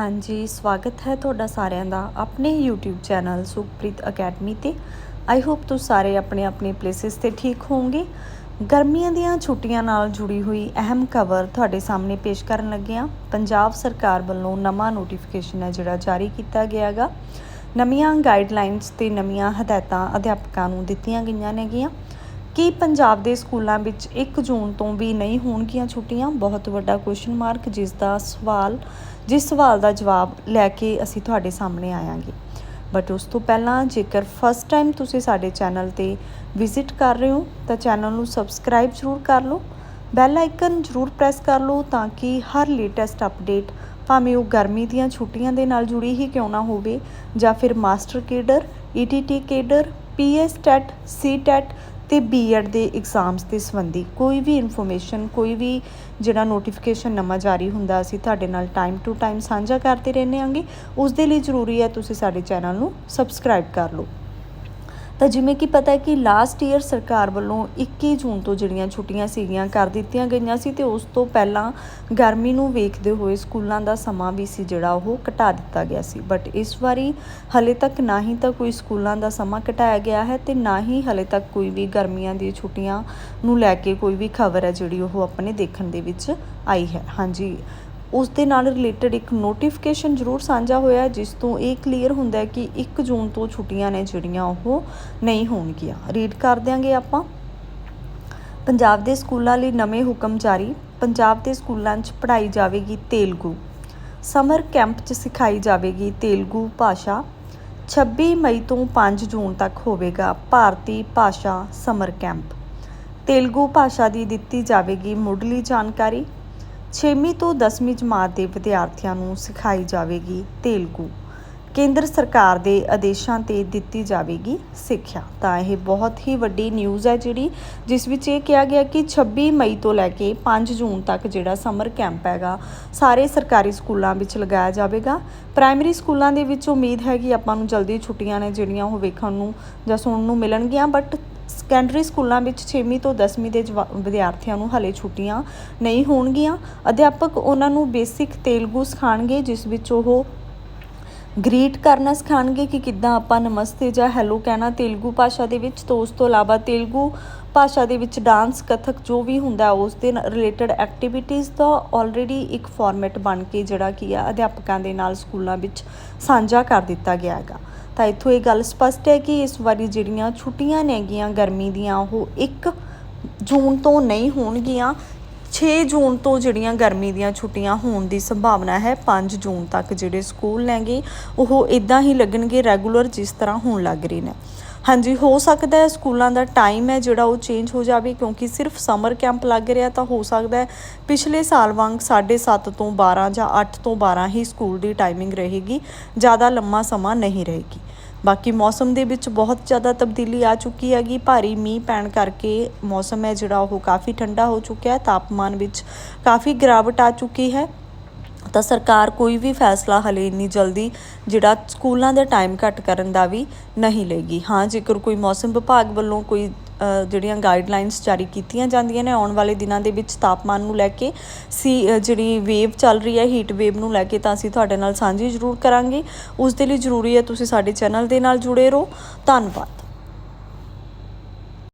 ਹਾਂਜੀ, ਸਵਾਗਤ ਹੈ ਤੁਹਾਡਾ ਸਾਰਿਆਂ ਦਾ ਆਪਣੇ YouTube ਚੈਨਲ ਸੁਖਪ੍ਰੀਤ ਅਕੈਡਮੀ ਤੇ। ਆਈ ਹੋਪ ਤੁਸੀਂ ਸਾਰੇ ਆਪਣੇ ਆਪਣੇ ਪਲੇਸਿਸ ਤੇ ਠੀਕ ਹੋਵੋਗੇ। ਗਰਮੀਆਂ ਦੀਆਂ ਛੁੱਟੀਆਂ ਨਾਲ ਜੁੜੀ ਹੋਈ ਅਹਿਮ ਖਬਰ ਤੁਹਾਡੇ ਸਾਹਮਣੇ ਪੇਸ਼ ਕਰਨ ਲੱਗੇ ਹਾਂ। ਪੰਜਾਬ ਸਰਕਾਰ ਵੱਲੋਂ ਨਵਾਂ ਨੋਟੀਫਿਕੇਸ਼ਨ ਹੈ ਜਿਹੜਾ ਜਾਰੀ ਕੀਤਾ ਗਿਆ ਹੈਗਾ। ਨਵੀਆਂ ਗਾਈਡਲਾਈਨਸ ਤੇ ਨਵੀਆਂ ਹਦਾਇਤਾਂ ਅਧਿਆਪਕਾਂ ਨੂੰ ਦਿੱਤੀਆਂ ਗਈਆਂ ਨੇਗੀਆਂ। ਕੀ ਪੰਜਾਬ ਦੇ ਸਕੂਲਾਂ ਵਿੱਚ 1 ਜੂਨ ਤੋਂ ਵੀ ਨਹੀਂ ਹੋਣਗੀਆਂ ਛੁੱਟੀਆਂ? ਬਹੁਤ ਵੱਡਾ ਕੁਐਸਚਨ ਮਾਰਕ ਜਿਸ ਦਾ ਸਵਾਲ, ਜਿਸ ਸਵਾਲ ਦਾ ਜਵਾਬ ਲੈ ਕੇ ਅਸੀਂ ਤੁਹਾਡੇ ਸਾਹਮਣੇ ਆਵਾਂਗੇ ਬਟ ਉਸ ਤੋਂ ਪਹਿਲਾਂ ਜੇਕਰ ਫਸਟ ਟਾਈਮ ਤੁਸੀਂ ਸਾਡੇ ਚੈਨਲ ਤੇ ਵਿਜ਼ਿਟ ਕਰ ਰਹੇ ਹੋ, ਤਾਂ ਚੈਨਲ ਨੂੰ ਸਬਸਕ੍ਰਾਈਬ ਜ਼ਰੂਰ ਕਰ ਲਓ। ਬੈਲ ਆਈਕਨ ਜ਼ਰੂਰ ਪ੍ਰੈਸ ਕਰ ਲਓ ਤਾਂ ਕਿ ਹਰ ਲੇਟੈਸਟ ਅਪਡੇਟ ਭਾਵੇਂ ਉਹ ਗਰਮੀ ਦੀਆਂ ਛੁੱਟੀਆਂ ਦੇ ਨਾਲ ਜੁੜੀ ਹੀ ਕਿਉਂ ਨਾ ਹੋਵੇ ਜਾਂ ਫਿਰ master cadre ETT cadre PS TET C TET ਤੇ ਬੀਐਡ ਦੇ ਐਗਜ਼ਾਮਸ ਦੇ ਸੰਬੰਧੀ ਕੋਈ ਵੀ ਇਨਫੋਰਮੇਸ਼ਨ ਕੋਈ ਵੀ ਜਿਹੜਾ ਨੋਟੀਫਿਕੇਸ਼ਨ ਨਵਾਂ ਜਾਰੀ ਹੁੰਦਾ, ਅਸੀਂ ਤੁਹਾਡੇ ਨਾਲ ਟਾਈਮ ਟੂ ਟਾਈਮ ਸਾਂਝਾ ਕਰਦੇ ਰਹਿੰਦੇ ਆਂਗੇ ਉਸ ਦੇ ਲਈ ਜ਼ਰੂਰੀ ਹੈ ਤੁਸੀਂ ਸਾਡੇ ਚੈਨਲ ਨੂੰ ਸਬਸਕ੍ਰਾਈਬ ਕਰ ਲਓ। ਤਾਂ ਜਿਵੇਂ ਕਿ ਪਤਾ ਹੈ ਕਿ ਲਾਸਟ ਈਅਰ ਸਰਕਾਰ ਵੱਲੋਂ 21 ਜੂਨ ਤੋਂ ਜਿਹੜੀਆਂ ਛੁੱਟੀਆਂ ਸੀਗੀਆਂ, ਕਰ ਦਿੱਤੀਆਂ ਗਈਆਂ ਸੀ ਤੇ ਉਸ ਤੋਂ ਪਹਿਲਾਂ ਗਰਮੀ ਨੂੰ ਵੇਖਦੇ ਹੋਏ ਸਕੂਲਾਂ ਦਾ ਸਮਾਂ ਵੀ ਸੀ ਜਿਹੜਾ ਉਹ ਘਟਾ ਦਿੱਤਾ ਗਿਆ ਸੀ। ਬਟ ਇਸ ਵਾਰੀ ਹਲੇ ਤੱਕ ਨਾ ਹੀ ਤਾਂ ਕੋਈ ਸਕੂਲਾਂ ਦਾ ਸਮਾਂ ਘਟਾਇਆ ਗਿਆ ਹੈ ਤੇ ਨਾ ਹੀ ਹਲੇ ਤੱਕ ਕੋਈ ਵੀ ਗਰਮੀਆਂ ਦੀਆਂ ਛੁੱਟੀਆਂ ਨੂੰ ਲੈ ਕੇ ਕੋਈ ਵੀ ਖਬਰ ਹੈ ਜਿਹੜੀ ਉਹ ਆਪਣੇ ਦੇਖਣ ਦੇ ਵਿੱਚ ਆਈ ਹੈ। ਹਾਂਜੀ ਉਸ ਦੇ ਨਾਲ ਰਿਲੇਟਡ ਇੱਕ ਨੋਟੀਫਿਕੇਸ਼ਨ ਜ਼ਰੂਰ ਸਾਂਝਾ ਹੋਇਆ ਜਿਸ ਤੋਂ ਇਹ ਕਲੀਅਰ ਹੁੰਦਾ ਹੈ ਕਿ 1 ਜੂਨ ਤੋਂ ਛੁੱਟੀਆਂ ਨੇ ਜਿਹੜੀਆਂ ਉਹ ਨਹੀਂ ਹੋਣਗੀਆਂ। ਰੀਡ ਕਰ ਦਿਆਂਗੇ ਆਪਾਂ। ਪੰਜਾਬ ਦੇ ਸਕੂਲਾਂ ਲਈ ਨਵੇਂ ਹੁਕਮ ਜਾਰੀ। ਪੰਜਾਬ ਦੇ ਸਕੂਲਾਂ 'ਚ ਪੜ੍ਹਾਈ ਜਾਵੇਗੀ ਤੇਲਗੂ। ਸਮਰ ਕੈਂਪ 'ਚ ਸਿਖਾਈ ਜਾਵੇਗੀ ਤੇਲਗੂ ਭਾਸ਼ਾ। 26 ਮਈ ਤੋਂ 5 ਜੂਨ ਤੱਕ ਹੋਵੇਗਾ ਭਾਰਤੀ ਭਾਸ਼ਾ ਸਮਰ ਕੈਂਪ। ਤੇਲਗੂ ਭਾਸ਼ਾ ਦੀ ਦਿੱਤੀ ਜਾਵੇਗੀ ਮੁੱਢਲੀ ਜਾਣਕਾਰੀ। 6ਵੀਂ ਤੋਂ 10ਵੀਂ ਜਮਾਤ ਦੇ ਵਿਦਿਆਰਥੀਆਂ ਨੂੰ ਸਿਖਾਈ ਜਾਵੇਗੀ ਤੇਲਗੂ। ਕੇਂਦਰ ਸਰਕਾਰ ਦੇ ਆਦੇਸ਼ਾਂ ਤੇ ਦਿੱਤੀ ਜਾਵੇਗੀ ਸਿੱਖਿਆ। ਤਾਂ ਇਹ ਬਹੁਤ ਹੀ ਵੱਡੀ ਨਿਊਜ਼ ਹੈ ਜਿਹੜੀ, ਜਿਸ ਵਿੱਚ ਇਹ ਕਿਹਾ ਗਿਆ ਕਿ 26 ਮਈ ਤੋਂ ਲੈ ਕੇ 5 ਜੂਨ ਤੱਕ ਜਿਹੜਾ ਸਮਰ ਕੈਂਪ ਹੈਗਾ, ਸਾਰੇ ਸਰਕਾਰੀ ਸਕੂਲਾਂ ਵਿੱਚ ਲਗਾਇਆ ਜਾਵੇਗਾ। ਪ੍ਰਾਇਮਰੀ ਸਕੂਲਾਂ ਦੇ ਵਿੱਚ ਉਮੀਦ ਹੈ ਕਿ ਆਪਾਂ ਨੂੰ ਜਲਦੀ ਛੁੱਟੀਆਂ ਨੇ ਜਿਹੜੀਆਂ ਉਹ ਵੇਖਣ ਨੂੰ ਜਾਂ ਸੁਣਨ ਨੂੰ ਮਿਲਣਗੀਆਂ ਬਟ ਸੈਕੰਡਰੀ ਸਕੂਲਾਂ ਵਿੱਚ 6ਵੀਂ ਤੋਂ 10ਵੀਂ ਦੇ ਜਵਾ- ਵਿਦਿਆਰਥੀਆਂ ਨੂੰ ਹਲੇ ਛੁੱਟੀਆਂ ਨਹੀਂ ਹੋਣਗੀਆਂ। ਅਧਿਆਪਕ ਉਹਨਾਂ ਨੂੰ ਬੇਸਿਕ ਤੇਲਗੂ ਸਿਖਾਣਗੇ ਜਿਸ ਵਿੱਚ ਉਹ ਗ੍ਰੀਟ ਕਰਨਾ ਸਿਖਾਣਗੇ ਕਿ ਕਿੱਦਾਂ ਆਪਾਂ ਨਮਸਤੇ ਜਾਂ ਹੈਲੋ ਕਹਿਣਾ ਤੇਲਗੂ ਭਾਸ਼ਾ ਦੇ ਵਿੱਚ। ਤੋਂ ਉਸ ਤੋਂ ਇਲਾਵਾ ਤੇਲਗੂ ਭਾਸ਼ਾ ਦੇ ਵਿੱਚ ਡਾਂਸ ਕਥਕ ਜੋ ਵੀ ਹੁੰਦਾ, ਉਸ ਦੇ ਰਿਲੇਟਡ ਐਕਟੀਵਿਟੀਜ਼ ਦਾ ਆਲਰੇਡੀ ਇੱਕ ਫਾਰਮੈਟ ਬਣ ਕੇ ਜਿਹੜਾ ਕੀ ਆ ਅਧਿਆਪਕਾਂ ਦੇ ਨਾਲ ਸਕੂਲਾਂ ਵਿੱਚ ਸਾਂਝਾ ਕਰ ਦਿੱਤਾ ਗਿਆ ਹੈਗਾ। ਤਾਂ ਇੱਥੋਂ ਇਹ ਗੱਲ ਸਪਸ਼ਟ ਹੈ ਕਿ ਇਸ ਵਾਰੀ ਜਿਹੜੀਆਂ ਛੁੱਟੀਆਂ ਨੇਗੀਆਂ ਗਰਮੀ ਦੀਆਂ, ਉਹ 1 ਜੂਨ ਤੋਂ ਨਹੀਂ ਹੋਣਗੀਆਂ 6 ਜੂਨ ਤੋਂ ਜਿਹੜੀਆਂ ਗਰਮੀ ਦੀਆਂ ਛੁੱਟੀਆਂ ਹੋਣ ਦੀ ਸੰਭਾਵਨਾ ਹੈ 5 ਜੂਨ ਤੱਕ ਜਿਹੜੇ ਸਕੂਲ ਨੇਗੇ, ਉਹ ਇਦਾਂ ਹੀ ਲੱਗਣਗੇ ਰੈਗੂਲਰ ਜਿਸ ਤਰ੍ਹਾਂ ਹੋਣ ਲੱਗ ਰਹੇ ਨੇ। ਹਾਂਜੀ, ਹੋ ਸਕਦਾ ਹੈ ਸਕੂਲਾਂ ਦਾ ਟਾਈਮ ਹੈ ਜਿਹੜਾ ਉਹ ਚੇਂਜ ਹੋ ਜਾਵੇ, ਕਿਉਂਕਿ ਸਿਰਫ ਸਮਰ ਕੈਂਪ ਲੱਗ ਰਿਹਾ ਤਾਂ ਹੋ ਸਕਦਾ ਹੈ ਪਿਛਲੇ ਸਾਲ ਵਾਂਗ 7:30 ਤੋਂ 12 ਜਾਂ 8 ਤੋਂ 12 ਹੀ ਸਕੂਲ ਦੀ ਟਾਈਮਿੰਗ ਰਹੇਗੀ, ਜ਼ਿਆਦਾ ਲੰਮਾ ਸਮਾਂ ਨਹੀਂ ਰਹੇਗੀ। ਬਾਕੀ ਮੌਸਮ ਦੇ ਵਿੱਚ ਬਹੁਤ ਜ਼ਿਆਦਾ ਤਬਦੀਲੀ ਆ ਚੁੱਕੀ ਹੈਗੀ, ਭਾਰੀ ਮੀਂਹ ਪੈਣ ਕਰਕੇ ਮੌਸਮ ਹੈ ਜਿਹੜਾ ਉਹ ਕਾਫੀ ਠੰਡਾ ਹੋ ਚੁੱਕਿਆ ਹੈ, ਤਾਪਮਾਨ ਵਿੱਚ ਕਾਫੀ ਗਿਰਾਵਟ ਆ ਚੁੱਕੀ ਹੈ। ਤਾਂ ਸਰਕਾਰ ਕੋਈ ਵੀ ਫੈਸਲਾ ਹਲੇ ਇੰਨੀ ਜਲਦੀ ਜਿਹੜਾ ਸਕੂਲਾਂ ਦੇ ਟਾਈਮ ਘੱਟ ਕਰਨ ਦਾ ਵੀ ਨਹੀਂ ਲਏਗੀ। ਹਾਂ, ਜੇਕਰ ਕੋਈ ਮੌਸਮ ਵਿਭਾਗ ਵੱਲੋਂ ਕੋਈ ਜਿਹੜੀਆਂ ਗਾਈਡਲਾਈਨਸ ਜਾਰੀ ਕੀਤੀਆਂ ਜਾਂਦੀਆਂ ਨੇ ਆਉਣ ਵਾਲੇ ਦਿਨਾਂ ਦੇ ਵਿੱਚ ਤਾਪਮਾਨ ਨੂੰ ਲੈ ਕੇ, ਸੀ ਜਿਹੜੀ ਵੇਵ ਚੱਲ ਰਹੀ ਹੈ ਹੀਟ ਵੇਵ ਨੂੰ ਲੈ ਕੇ ਤਾਂ ਅਸੀਂ ਤੁਹਾਡੇ ਨਾਲ ਸਾਂਝੀ ਜ਼ਰੂਰ ਕਰਾਂਗੇ। ਉਸ ਦੇ ਲਈ ਜ਼ਰੂਰੀ ਹੈ ਤੁਸੀਂ ਸਾਡੇ ਚੈਨਲ ਦੇ ਨਾਲ ਜੁੜੇ ਰਹੋ। ਧੰਨਵਾਦ।